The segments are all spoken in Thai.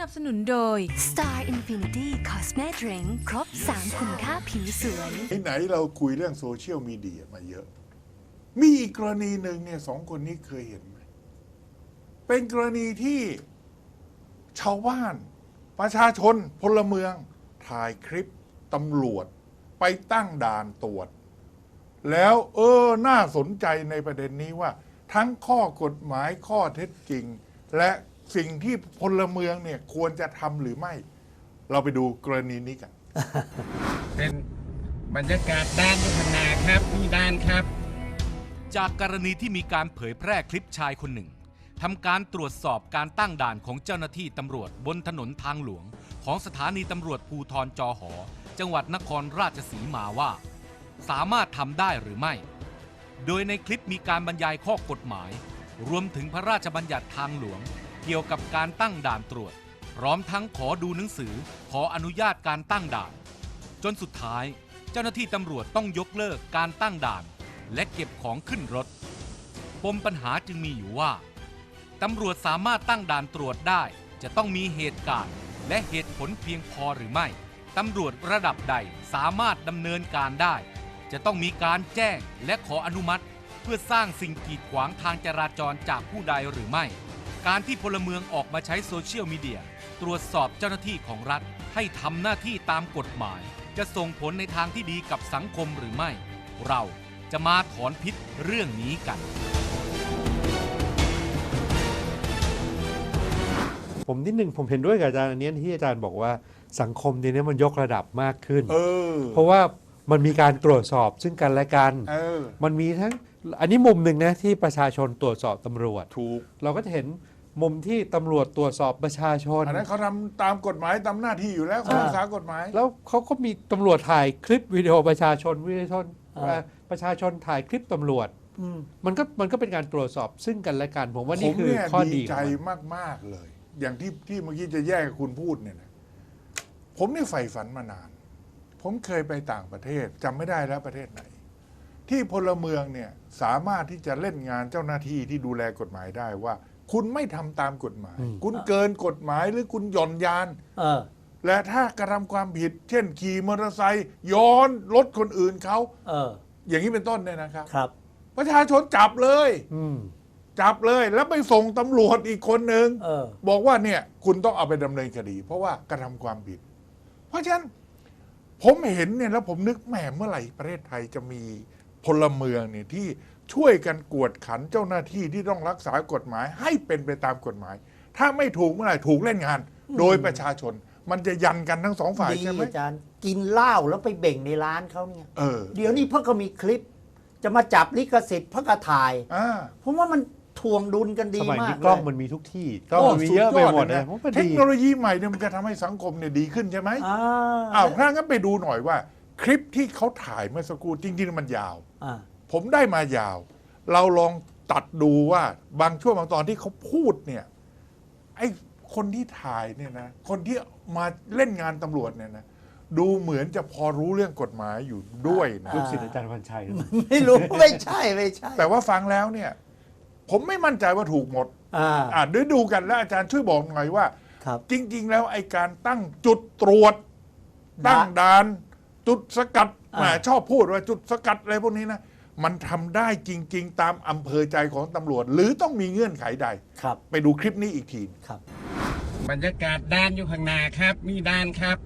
นับสนุนโดย Star Infinity Cosme Drink ครบ 3 คุณค่าผิวสวย ไหนๆเราคุยเรื่องโซเชียลมีเดียมาเยอะ มีอีกกรณีหนึ่งเนี่ยสองคนนี้เคยเห็นไหม เป็นกรณีที่ชาวบ้าน ประชาชนพลเมือง ถ่ายคลิปตำรวจไปตั้งด่านตรวจ แล้วเออน่าสนใจในประเด็นนี้ว่า ทั้งข้อกฎหมายข้อเท็จจริง และ สิ่งที่พลเมืองเนี่ยควรจะทำหรือไม่ เราไปดูกรณีนี้กัน เป็นบรรยากาศด้านยุทธนาครับนี่ด้านครับ จากกรณีที่มีการเผยแพร่คลิปชายคนหนึ่งทำการตรวจสอบการตั้งด่านของเจ้าหน้าที่ตำรวจบนถนนทางหลวง ของสถานีตำรวจภูทรจอหอ จังหวัดนครราชสีมาว่า สามารถทำได้หรือไม่ โดยในคลิปมีการบรรยายข้อกฎหมาย รวมถึงพระราชบัญญัติทางหลวง เกี่ยวกับการตั้งด่านตรวจ พร้อมทั้งขอดูหนังสือขออนุญาตการตั้งด่าน จนสุดท้าย เจ้าหน้าที่ตำรวจต้องยกเลิกการตั้งด่าน และเก็บของขึ้นรถ ปมปัญหาจึงมีอยู่ว่าตำรวจสามารถตั้งด่านตรวจได้ จะต้องมีเหตุการณ์ และเหตุผลเพียงพอหรือไม่ตำรวจระดับใดสามารถดำเนินการได้ จะต้องมีการแจ้งและขออนุมัติ เพื่อสร้างสิ่งกีดขวางทางจราจรจากผู้ใดหรือไม่ การที่พลเมืองออกมาใช้โซเชียลมีเดีย ตรวจสอบเจ้าหน้าที่ของรัฐ ให้ทำหน้าที่ตามกฎหมาย จะส่งผลในทางที่ดีกับสังคมหรือไม่ เราจะมาถอนพิษเรื่องนี้กันผมนิดนึงผมเห็นด้วยกับอาจารย์อันเนี้ยที่อาจารย์บอกว่าสังคมเดี๋ยวนี้มันยกระดับมากขึ้นเออเพราะว่ามันมีการตรวจสอบซึ่งกันและกันเออมันมีทั้งอันนี้มุมหนึ่งนะที่ประชาชนตรวจสอบตำรวจ ถูก เราก็จะเห็น มุมที่ตำรวจตรวจสอบประชาชน อันนั้นเขาทำตามกฎหมายตามหน้าที่อยู่แล้วเขาอ่ารักษากฎหมาย แล้วเขาก็มีตำรวจถ่ายคลิปวิดีโอประชาชนวิดีโออ่าเอ่อประชาชนถ่ายคลิปตำรวจอืมมันก็มันก็เป็นการตรวจสอบซึ่งกันและกัน ผมว่าผนี่มคือเนี่ยข้อดีดีใจของมันมาก ๆ เลย อย่างที่ที่เมื่อกี้จะแยกกับคุณพูดเนี่ยนะผมนี่ใฝ่ฝันมานาน ผมเคยไปต่างประเทศจำไม่ได้แล้วประเทศไหน ที่พลเมืองเนี่ยสามารถที่จะเล่นงานเจ้าหน้าที่ที่ดูแลกฎหมายได้ว่า คุณไม่ทำตามกฎหมาย คุณเกินกฎหมายหรือคุณหย่อนยาน เออ และถ้ากระทำความผิด เช่นขี่มอเตอร์ไซค์ย้อนรถคนอื่นเขา เออ อย่างนี้เป็นต้นเนี่ยนะครับ ครับ ประชาชนจับเลย อืม จับเลยแล้วไปส่งตำรวจอีกคนหนึ่ง เออ บอกว่าเนี่ยคุณต้องเอาไปดำเนินคดี เพราะว่ากระทำความผิด เพราะฉะนั้นผมเห็นเนี่ยแล้วผมนึกแหมเมื่อไหร่ประเทศไทยจะมีพลเมืองเนี่ยที่ ช่วยกันกวดขันเจ้าหน้าที่ที่ต้องรักษากฎหมาย ให้เป็นไปตามกฎหมาย ถ้าไม่ถูกเมื่อไหร่ถูกเล่นงาน โดยประชาชน มันจะยันกันทั้งสองฝ่ายดีใช่ไหมอาจารย์กินเหล้าแล้วไปเบ่งในร้านเขาเนี่ยเออเดี๋ยวนี้เพิ่งก็มีคลิป จะมาจับลิขสิทธิ์เพิ่งก็ถ่ายอ่า ผมว่ามันทวงดุลกันดีสมัยมานี้กกล้องเลยมันมีทุกที่กล้องมันมีเยอะไปหมดเลยผมว่าเทคดี โนโลยีใหม่เนี่ยมันจะทำให้สังคมเนี่ยดีขึ้นใช่ไหมอ่าอ้าวถ้างั้นไปดูหน่อยว่า คลิปที่เขาถ่ายเมื่อสักครู่จริงๆ มันยาว อ่า ผมได้มายาว เราลองตัดดูว่าบางช่วงบางตอนที่เขาพูดเนี่ยไอ้คนที่ถ่ายเนี่ยนะคนที่มาเล่นงานตำรวจเนี่ยนะดูเหมือนจะพอรู้เรื่องกฎหมายอยู่ด้วยนะลูกศิษย์อาจารย์วันชัยนะไม่รู้ ไม่ใช่ไม่ใช่ แต่ว่าฟังแล้วเนี่ย ผมไม่มั่นใจว่าถูกหมด อ่า อ่าเดี๋ยวดูกันแล้วอาจารย์ช่วยบอกหน่อยว่า ครับ จริง ๆ แล้วไอ้การตั้งจุดตรวจ ตั้งด่าน จุดสกัดอ่าแหมชอบพูดว่าจุดสกัดอะไรพวกนี้นะ มันทำได้จริง ๆ ตามอำเภอใจของตำรวจ หรือต้องมีเงื่อนไขใด ครับไปดูคลิปนี้อีกที ครับ บรรยากาศด้านอยู่ข้างหน้าครับนี่ด้านครับ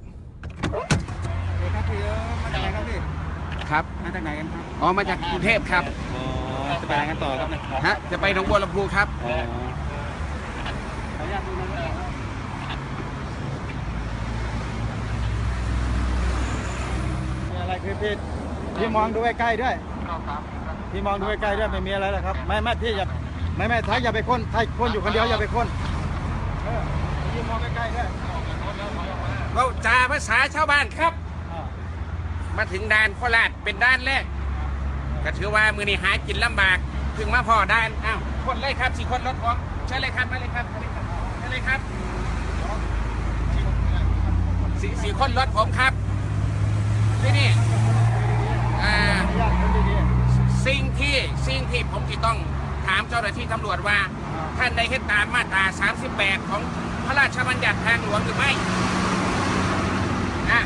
ครับพี่เอ๋มาจากไหนครับพี่ ครับ มาจากไหนกันครับ อ๋อ มาจากกรุงเทพครับ อ๋อ จะไปไหนกันต่อครับเนี่ยฮะ จะไปหนองบัวลำพูครับ อ๋อขออนุญาตดูหนะครับ มีอะไรคือพี่พี่มองดูใกล้ๆด้วย พี่มองดูใกล้ๆด้วยไม่มีอะไรหรอกครับ ไม่ไม่พี่อย่าไม่ไม่ท้ายอย่าไปค้นถ้าค้นอยู่คนเดียวอย่าไปค้นเออพี่มองใกล้ๆด้วยเราจาภาษาชาวบ้านครับอ่ามาถึงด่านโคราชเป็นด้านแรกก็ถือว่ามือนี้หากินลำบากถึงมาพอด้านอ้าวคนเลยครับสี่คนรถผมเชิญเลยครับมาเลยครับมาเลยครับมาเลยครับสี่สี่คนรถผมครับที่นี่ อ่าสิ่งที่สิ่งที่ผมที่ต้องถามเจ้าหน้าที่ตำรวจว่า ท่านได้เฮ็ดตามมาตรา 38 ของพระราชบัญญัติทางหลวงหรือไม่อะ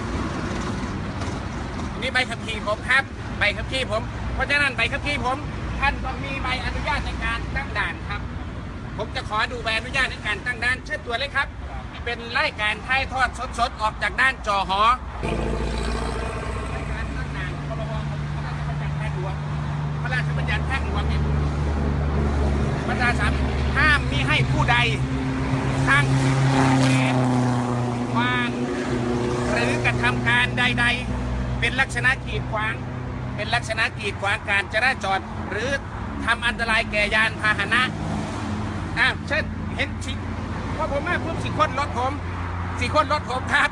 นี่ใบขับขี่ผมครับ ใบขับขี่ผม เพราะฉะนั้นใบขับขี่ผม ท่านต้องมีใบอนุญาตในการตั้งด่านครับ ผมจะขอดูใบอนุญาตในการตั้งด่านเชิญตัวเลยครับ เป็นรายการถ่ายทอดสดๆออกจากด้านจอหอรายการตั้งด่านพรบพ ระราชบัญญัติทางหลวงพระราชบัญญัติทางหลวงเนี่ยมาตราสามห้ามมิให้ผู้ใดทั้งเวรวาง หรือกระทำการใด ๆ เป็นลักษณะกีดขวาง เป็นลักษณะกีดขวางการจราจรหรือทำอันตรายแก่ยานพาหนะอ้าวเช่นเห็นสิพอผมมาปุ๊บสิคนรถผมสิคนรถผมครับ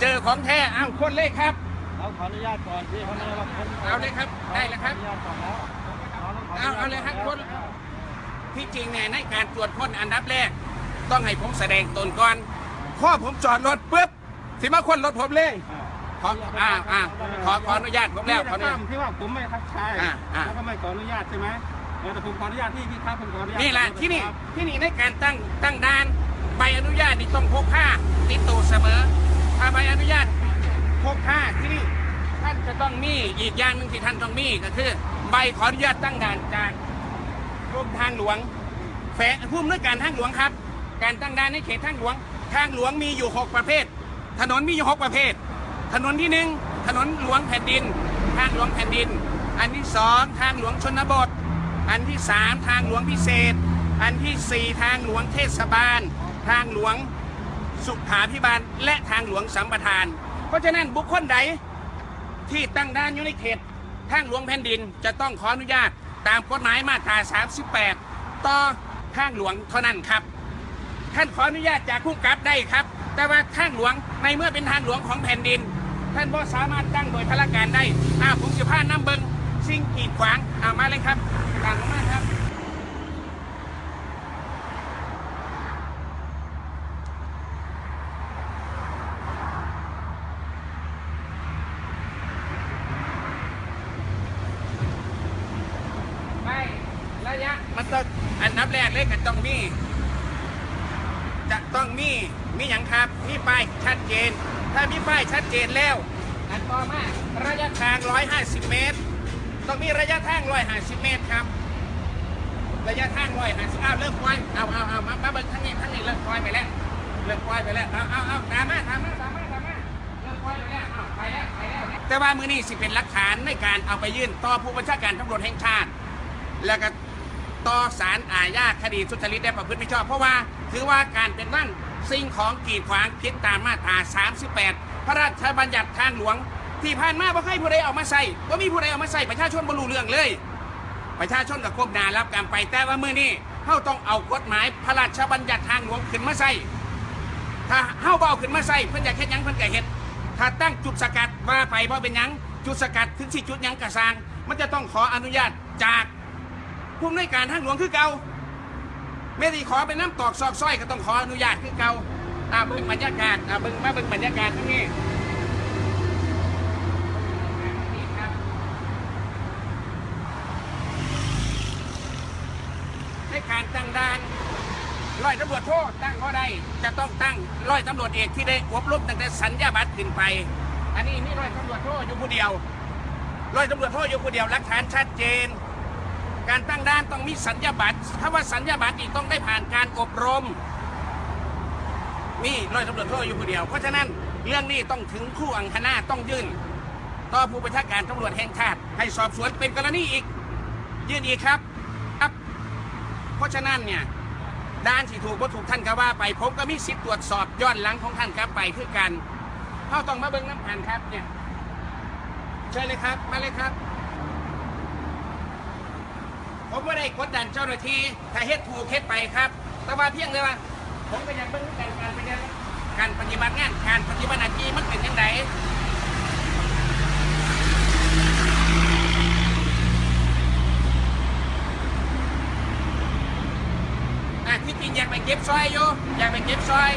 เจอของแท้อ้าวคนเลยครับ เราขออนุญาตก่อนพี่เขาไม่ได้รับคนเอาเลยครับได้เลยครับ ขออนุญาตก่อนแล้ว เอาเอาเลยครับคนที่จริงเนี่ยในการตรวจค้นอันดับแรก ต้องให้ผมแสดงตนก่อนพอผมจอดรถปุ๊บสิมาค้นรถผมเลยขออ่าอ่าขอขออนุญาตผมแล้วขออนุญาตที่ว่าผมไม่ทักทายอ่าอ่าแล้วก็ไม่ขออนุญาตใช่ไหมเออแต่ผมขออนุญาตพี่พี่ครับผมขออนุญาตนี่แหละที่นี่ที่นี่ในการตั้งตั้งด่านใบอนุญาตนี่ต้องพกผ้าติดตัวเสมอ ถ้าใบอนุญาตพกผ้าที่นี่ท่านจะต้องมีอีกอย่างหนึ่งที่ท่านต้องมีก็คือ ใบขออนุญาตตั้งด่านจากกรมทางหลวงแฝงผู้อำนวยการทางหลวงครับ การตั้งด่านในเขตทางหลวง ทางหลวงมีอยู่ 6 ประเภท ถนนมีอยู่ 6 ประเภท ถนนที่หนึ่งถนนหลวงแผ่นดิน ทางหลวงแผ่นดิน อันที่สองทางหลวงชนบท อันที่สามทางหลวงพิเศษ อันที่สี่ทางหลวงเทศบาล ทางหลวงสุขาพิบาล และทางหลวงสัมปทาน เพราะฉะนั้นบุคคลใดที่ตั้งด่านอยู่ในเขต ทางหลวงแผ่นดินจะต้องขออนุญาตตามกฎหมายมาตรา 38 ต่อทางหลวงเท่านั้นครับ ท่านขออนุญาตจากผู้กำกับได้ครับ แต่ว่าทางหลวงในเมื่อเป็นทางหลวงของแผ่นดิน ท่านบ่สามารถตั้งโดยพละการได้อ้าวผมจะพาน้ำเบิงสิ่งกีดขวางเอามาเลยครับตางมมาครับ ไม่ระยะ มันต้องอันนับแรกเลยก็ต้องมี จะต้องมีมีอย่างครับ มีป้ายชัดเจน ถ้ามีป้ายชัดเจนแล้ว อันต่อมาระยะทาง 150 เมตร ต้องมีระยะทาง 150 เมตรครับ ระยะทาง 150อ้าวเริ่มควายเอาเอาเอามามาเบิ่งทั้งนี้ทั้งนี้เริ่มควายไปแล้วเริ่มควายไปแล้วเอาเอาเอาตามมาตามมาตามมาตามมาเริ่มควายไปแล้วเอาไปแล้วไปแล้วแต่ว่ามือนี้สิเป็นหลักฐานในการเอาไปยื่นต่อผู้บัญชาการตำรวจแห่งชาติ แล้วก็ ต่อสารอาญาคดีทุจริตและประพฤติมิชอบ เพราะว่าถือว่าการเป็นนั่นสิ่งของกีดขวางผิดตามมาตรา 38 พระราชบัญญัติทางหลวง ที่ผ่านมาบ่เคยผู้ใดเอามาใส่ว่ามีผู้ใดเอามาใส่ประชาชนบ่รู้เรื่องเลย ประชาชนกับควบนารับกรรมไปแต่ว่ามือนี้เขาต้องเอากฎหมายพระราชบัญญัติทางหลวงขึ้นมาใส่ถ้าเฮาเบเอาขึ้นมาใส่เพิ่นอยากเฮ็ดหยังเพิ่นก็เฮ็ดถ้าตั้งจุดสกัดว่าไปเพราะเป็นหยังจุดสกัดถึงสิจุดหยังกระซาง มันจะต้องขออนุญาตจาก ผู้อำนวยการทางหลวงคือเก่าไม่ได้ขอเป็นน้ำตอกซอกซอยก็ต้องขออนุญาตคือเก่าอ่าเบิ่งบรรยากาศอ่าเบิ่งมาเบิ่งบรรยากาศตรงนี้ในการตั้งด่านร้อยตำรวจโทษตั้งก็ได้จะต้องตั้งร้อยตำรวจเอกที่ได้อบรมตั้งแต่สัญญาบัตรขึ้นไป อันนี้นี่ร้อยตำรวจโทษอยู่ผู้เดียวร้อยตำรวจโทษอยู่ผู้เดียวหลักฐานชัดเจน การตั้งด่านต้องมีสัญญาบัตรถ้าว่าสัญญาบัตรอีกต้องได้ผ่านการอบรม นี่ร้อยตำรวจโทอยู่ผู้เดียว เพราะฉะนั้นเรื่องนี้ต้องถึงคู่อังคณาต้องยื่น ต่อผู้บัญชาการตำรวจแห่งชาติให้สอบสวนเป็นกรณีอีก ยื่นอีกครับครับ เพราะฉะนั้นเนี่ยด้านที่ถูกว่าถูกท่านก็ว่าไปผมก็มีสิทธิ์ตรวจสอบย้อนหลังของท่านกลับไปคือกันเขาต้องมาเบิ่งน้ำกันครับเนี่ยเชิญเลยครับมาเลยครับ ผมไม่ได้กดดันเจ้าหน้าที่ถ้าเฮ็ดถูกเฮ็ดไปครับ แต่ว่าเพียงเลยว่า ผมก็อยากเบิ่งการการปฏิบัติการปฏิบัติงานการปฏิบัติหน้าที่มันเป็นยังไงอะที่จริงอยากไปเก็บซอยอยู่อยากไปเก็บซอย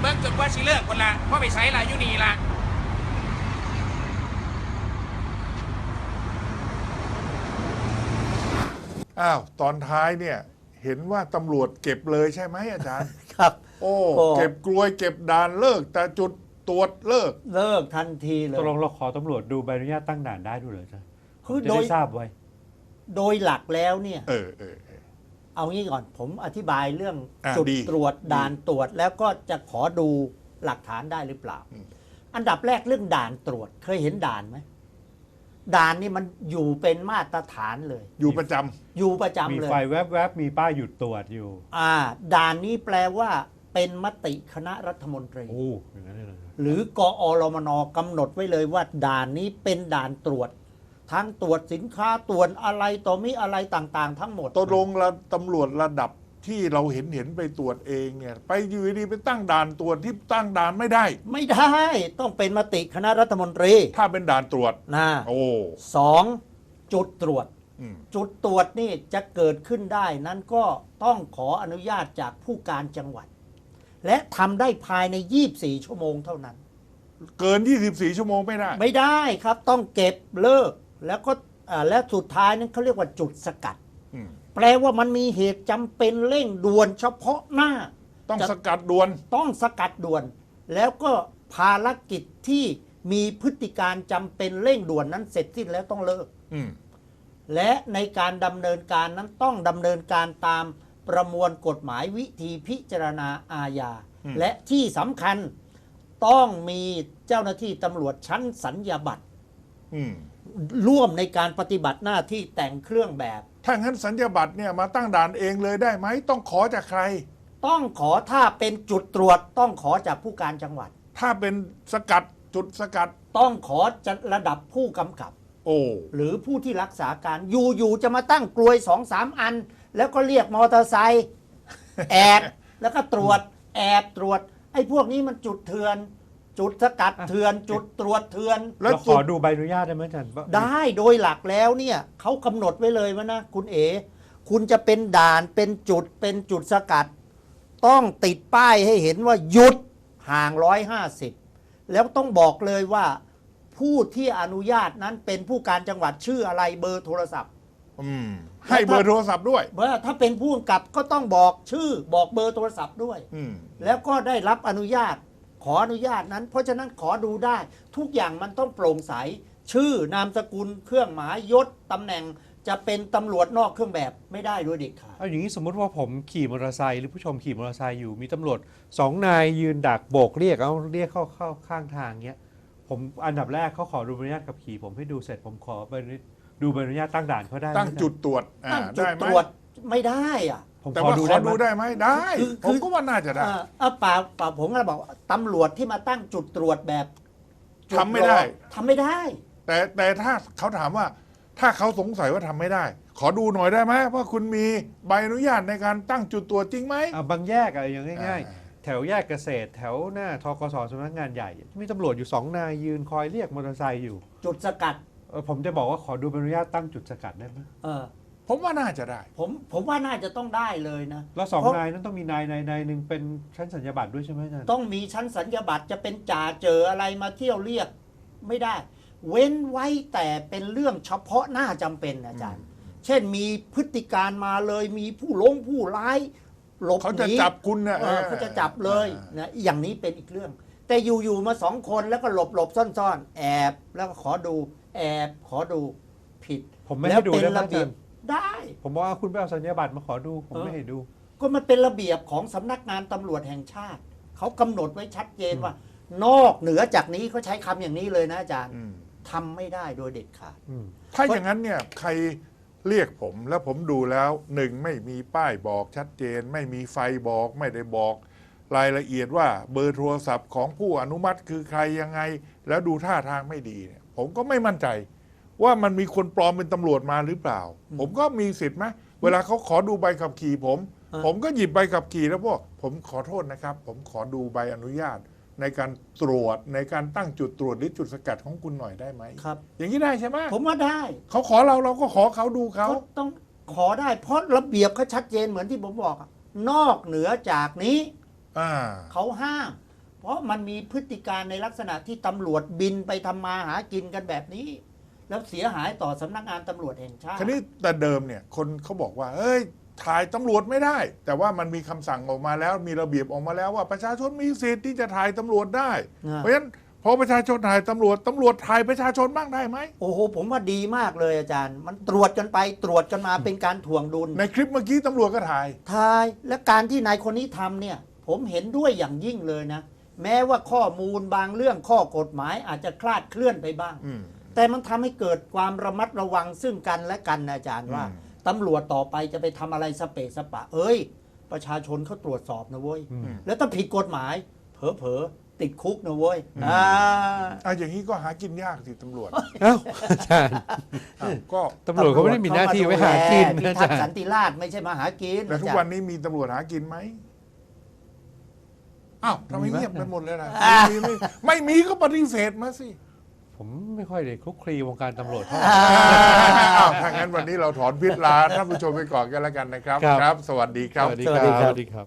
เบิ้งจนกว่าสิเลิกคนละเพราะไปใช้ละอยู่นี่ละอ้าวตอนท้ายเนี่ย เห็นว่าตำรวจเก็บเลยใช่ไหมอาจารย์ ครับ โอ้โอ้ เก็บกลวยเก็บด่านเลิก แต่จุดตรวจเลิก เลิกทันทีเลตกลงยเราขอตำรวจดูใบอนุญาตตั้งด่านได้ด้วยเหรอจ๊ะคือจะโดได้ยทราบไว้ โดยหลักแล้วเนี่ย เออเออ เออเอางี้ก่อนผมอธิบายเรื่องอะจุดดีตรวจดีด่านตรวจแล้วก็จะขอดูหลักฐานได้หรือเปล่าอืมอันดับแรกเรื่องด่านตรวจเคยเห็นด่านไหมด่านนี่มันอยู่เป็นมาตรฐานเลย อยู่ประจำอยู่ประมีจำเลยไฟแวบๆมีป้ายหยุดตรวจอยู่ อ่า ด่านนี้แปลว่าเป็นมติคณะรัฐมนตรีโอ้อย่างนั้นเลยเหรอหรือกอรมนกำหนดไว้เลยว่าด่านนี้เป็นด่านตรวจ ทั้งตรวจสินค้าตรวจอะไรต่อมีอะไรต่างๆ ทั้งหมด ตกลงระตำรวจระดับที่เราเห็นเห็นไปตรวจเองเนี่ย ไปอยู่ดีๆไปตั้งด่านตรวจที่ตั้งด่านไม่ได้ ไม่ได้ ต้องเป็นมติคณะรัฐมนตรีถ้าเป็นด่านตรวจนะโอ้สองจุดตรวจ อืมจุดตรวจนี่จะเกิดขึ้นได้นั้นก็ต้องขออนุญาตจากผู้การจังหวัด และทำได้ภายใน 24 ชั่วโมงเท่านั้น เกิน 24 ชั่วโมงไม่ได้ ไม่ได้ครับต้องเก็บเลิก แล้วก็อ่าและสุดท้ายนั้นเขาเรียกว่าจุดสกัดอืมแปลว่ามันมีเหตุจำเป็นเร่งด่วนเฉพาะหน้า ต้องจะสกัดด่วน ต้องสกัดด่วน แล้วก็ภารกิจที่มีพฤติการจำเป็นเร่งด่วนนั้นเสร็จสิ้นแล้วต้องเลิกอืมและในการดำเนินการนั้นต้องดำเนินการตามประมวลกฎหมายวิธีพิจารณาอาญาอืมและที่สำคัญต้องมีเจ้าหน้าที่ตำรวจชั้นสัญญาบัตรอืม ร่วมในการปฏิบัติหน้าที่แต่งเครื่องแบบ ถ้างั้นสัญญาบัตรเนี่ยมาตั้งด่านเองเลยได้ไหมต้องขอจากใคร ต้องขอถ้าเป็นจุดตรวจต้องขอจากผู้การจังหวัด ถ้าเป็นสกัดจุดสกัด ต้องขอจะระดับผู้กำกับ โอ้หรือผู้ที่รักษาการอยู่ๆจะมาตั้งกลวยสองสามอัน แล้วก็เรียกมอเตอร์ไซค์แอบแล้วก็ตรวจแอบตรวจไอ้พวกนี้มันจุดเถื่อน จุดสกัดเถื่อนจุดตรวจเถื่อน แล้วเราขจุอดดูใบอนุญาตได้ไหมอาจารย์ว่าได้โดยหลักแล้วเนี่ยเขากำหนดไว้เลยว่านะ คุณเอ๋คุณจะเป็นด่านเป็นจุดเป็นจุดสกัด ต้องติดป้ายให้เห็นว่าหยุดห่างร้อยห้าสิบแล้วต้องบอกเลยว่า ผู้ที่อนุญาตนั้นเป็นผู้การจังหวัดชื่ออะไรเบอร์โทรศัพท์ อืมให้เบอร์โทรศัพท์ด้วยเบอร์ถ้าเป็นผู้กำกับก็ต้องบอกชื่อบอกเบอร์โทรศัพท์ด้วย อืม แล้วก็ได้รับอนุญาต ขออนุญาตนั้น เพราะฉะนั้นขอดูได้ ทุกอย่างมันต้องโปร่งใส ชื่อนามสกุลเครื่องหมายยศตำแหน่งจะเป็นตำรวจนอกเครื่องแบบไม่ได้โดยเด็ดขาดเอาอย่างนี้สมมติว่าผมขี่มอเตอร์ไซค์หรือผู้ชมขี่มอเตอร์ไซค์อยู่มีตำรวจสองนายยืนดักโบกเรียกเอาเรียกเข้าเข้าข้างทางเงี้ยผมอันดับแรกเขาขอดูใบอนุญาตขับขี่ผมให้ดูเสร็จผมขอใบอนุดูใบอนุญาตตั้งด่านเขาได้ไหมตั้งจุดตรวจอ่าตั้งจุดได้ไหมตรวจไม่ได้อะ ผมแต่ขอว่าดูขได้อไหม ดูได้ไหมได้ คือผมก็ว่าน่าจะได้ เอ่อเอาเปล่าเปล่าผมก็บอกว่าตำรวจที่มาตั้งจุดตรวจแบบจุทำไม่ได้ รอทำไม่ได้ แต่แต่ถ้าเขาถามว่า ถ้าเขาสงสัยว่าทำไม่ได้ ขอดูหน่อยได้ไหมว่าคุณมีใบอนุญาตในการตั้งจุดตรวจจริงไหม อะบางแยกอะไรอย่างง่ายอ่าๆแถวแยกเกษตร แถวหน้าทกสสำนักงานใหญ่ มีตำรวจอยู่สองนายยืนคอยเรียกมอเตอร์ไซค์อยู่จุดสกัดเออผมจะบอกว่าขอดูใบอนุญาตตั้งจุดสกัดได้ไหมเออ ผมว่าน่าจะได้ ผมผมว่าน่าจะต้องได้เลยนะ แล้วสองเพราะ นายนั้นต้องมีนายนายนายหนึ่งเป็นชั้นสัญญาบัตรด้วยใช่ไหมอาจารย์ต้องมีชั้นสัญญาบัตรจะเป็นจ่าเจออะไรมาเที่ยวเรียกไม่ได้ เว้นไว้แต่เป็นเรื่องเฉพาะหน้าจำเป็นอาจารย์ เช่นมีพฤติการมาเลยมีผู้ลงผู้ร้ายหลบเขาหจะนีจับคุณนะเออเขาจะจับเลยนะอย่างนี้เป็นอีกเรื่อง แต่อยู่ๆมาสองคนแล้วก็หลบหลบๆซ่อนๆ แอบแล้วก็ขอดู แอบขอดูผิด ผมไม่แล้ให้วดูเป็นได้ไหมระอาเบีจายรบย์ ได้ ผมบอกว่าคุณไปเอาสัญญาบัตรมาขอดู ผมเออไม่ให้ดู ก็มันเป็นระเบียบของสำนักงานตำรวจแห่งชาติ เขากำหนดไว้ชัดเจนว่า นอกเหนือจากนี้เขาใช้คำอย่างนี้เลยนะอาจารย์อืมทำไม่ได้โดยเด็ดขาด อืม ถ้าอย่างนั้นเนี่ยใครเรียกผมแล้วผมดูแล้วหนึ่งไม่มีป้ายบอกชัดเจน ไม่มีไฟบอกไม่ได้บอก รายละเอียดว่าเบอร์โทรศัพท์ของผู้อนุมัติคือใครยังไง แล้วดูท่าทางไม่ดีเนี่ยผมก็ไม่มั่นใจ ว่ามันมีคนปลอมเป็นตำรวจมาหรือเปล่า ผมก็มีสิทธิ์ไหมเวลาเขาขอดูใบขับขี่ผมอ่าผมก็หยิบใบขับขี่แล้วพวกผมขอโทษนะครับ ผมขอดูใบอนุญาต ในการตรวจในการตั้งจุดตรวจหรือจุดสกัดของคุณหน่อยได้ไหมครับ อย่างนี้ได้ใช่ไหมผมว่าได้เขาขอเราเราก็ขอเขาดูเขาเขาต้องขอได้ เพราะระเบียบเขาชัดเจนเหมือนที่ผมบอกอะนอกเหนือจากนี้อ่าเขาห้าม เพราะมันมีพฤติการในลักษณะที่ตำรวจบินไปทำมาหากินกันแบบนี้ แล้วเสียหายต่อสำนักงานตำรวจแห่งชาติคราวนี้แต่เดิมเนี่ยคนเขาบอกว่า เอ้ย ถ่ายตำรวจไม่ได้ แต่ว่ามันมีคำสั่งออกมาแล้วมีระเบียบออกมาแล้วว่าประชาชนมีสิทธิ์ที่จะถ่ายตำรวจได้ อ่า เพราะฉะนั้นพอประชาชนถ่ายตำรวจตำรวจถ่ายประชาชนบ้างได้ไหมโอ้โห ผมว่าดีมากเลยอาจารย์ มันตรวจกันไปตรวจกันมาเป็นการถ่วงดุลในคลิปเมื่อกี้ตำรวจก็ถ่าย ทายและการที่นายคนนี้ทำเนี่ย ผมเห็นด้วยอย่างยิ่งเลยนะ แม้ว่าข้อมูลบางเรื่องข้อกฎหมายอาจจะคลาดเคลื่อนไปบ้าง อืม แต่มันทำให้เกิดความระมัดระวังซึ่งกันและกันนะอาจารย์ว่าอืมตำรวจต่อไปจะไปทำอะไรสเปะสปะ เอ้ย ประชาชนเขาตรวจสอบนะเว้ยอืมแล้วถ้าผิดกฎหมาย เผลอๆติดคุกนะเว้ยอ่าอะอย่างนี้ก็หากินยากสิตำรวจเอ้าอาจารย์อ้าวก็ตำรวจเขาไม่ได้มีหน้าที่ไว้หากินพินะอาทัจากษ์สัรนย์ติราษฎร์ไม่ใช่มาหากินแต่ทุกวันนี้มีตำรวจหากินไหมอ้าวทำไมเงียบไปหมดเลยล่ะไม่มีไม่ไม่มีก็ปฏิเสธมาสิ ผมไม่ค่อยได้คลุกคลีวงการตำรวจเท่าไหร่ถ้างั้นวันนี้เราถอนพิษลาท่านผู้ชมไปก่อนกันแล้วกันนะครับ ครับสวัสดีครับ สวัสดีครับ สวัสดีครับ